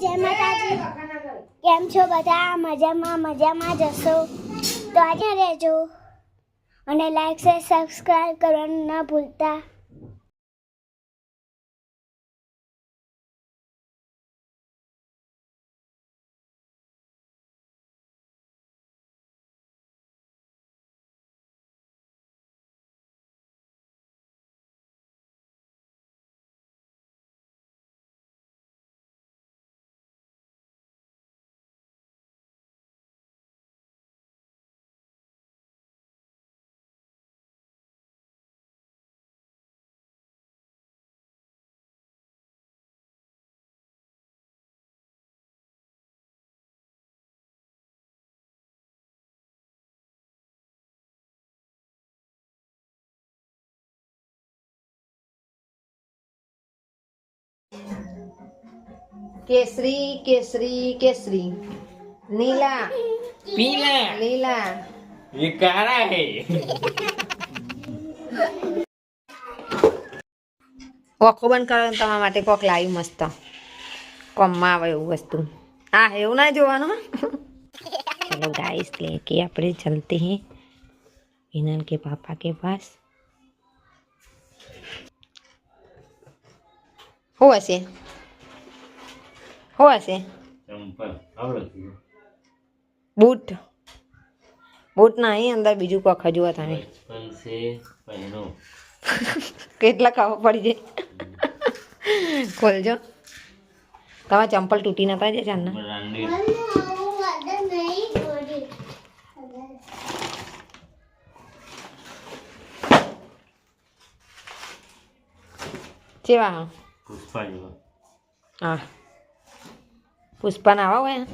જય માતાજી. કેમ છો બધા? મજામાં મજામાં જશો તો આજે રહેજો. અને લાઈક શેર સબસ્ક્રાઈબ કરવાનું ના ભૂલતા. કેસરી કેસરી કેસરી નીલા पीला લીલા ये काला है ઓખો બંધ કરો ને તમારા માટે કોક લાવ્યું મસ્ત કોમમાં આવે એવું વસ્તુ આ એવું ના જોવાનું ચલો गाइस लेके આપણે ચલતે हैं विनल के पापा के पास હોવા છે હોવા છે બૂટ. બૂટના અહીં અંદર બીજું કોક હજુ તમે. કેટલા ખાવા પડી જાય? ખોલજો. તમે ચંપલ તૂટી નતા જાય ચાંદના કેવા હા. પુષ્પા જેવા હા પુષ્પાના આવા હોય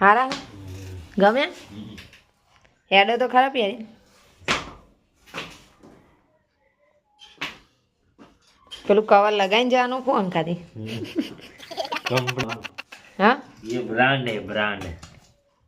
હારા ગમે હેડો તો ખરાબ યાર પેલું કવર લગાવીને જવાનું કોણ ખાતી હા બ્રાન્ડ બ્રાન્ડ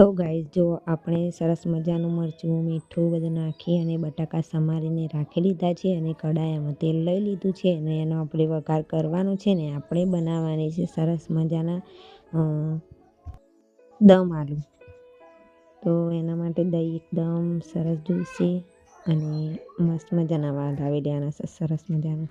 તો ગાઈસ જો આપણે સરસ મજાનું મરચું, મીઠું બધું નાખી અને બટાકા સમારીને રાખી લીધા છે અને કડાયામાં તેલ લઈ લીધું છે અને એનો આપણે વઘાર કરવાનો છે ને આપણે બનાવવાની છે સરસ મજાના દમ આલુ. તો એના માટે દહીં એકદમ સરસ જોઈશે અને મસ્ત મજાના વાળ આવી દેવાના સરસ મજાના.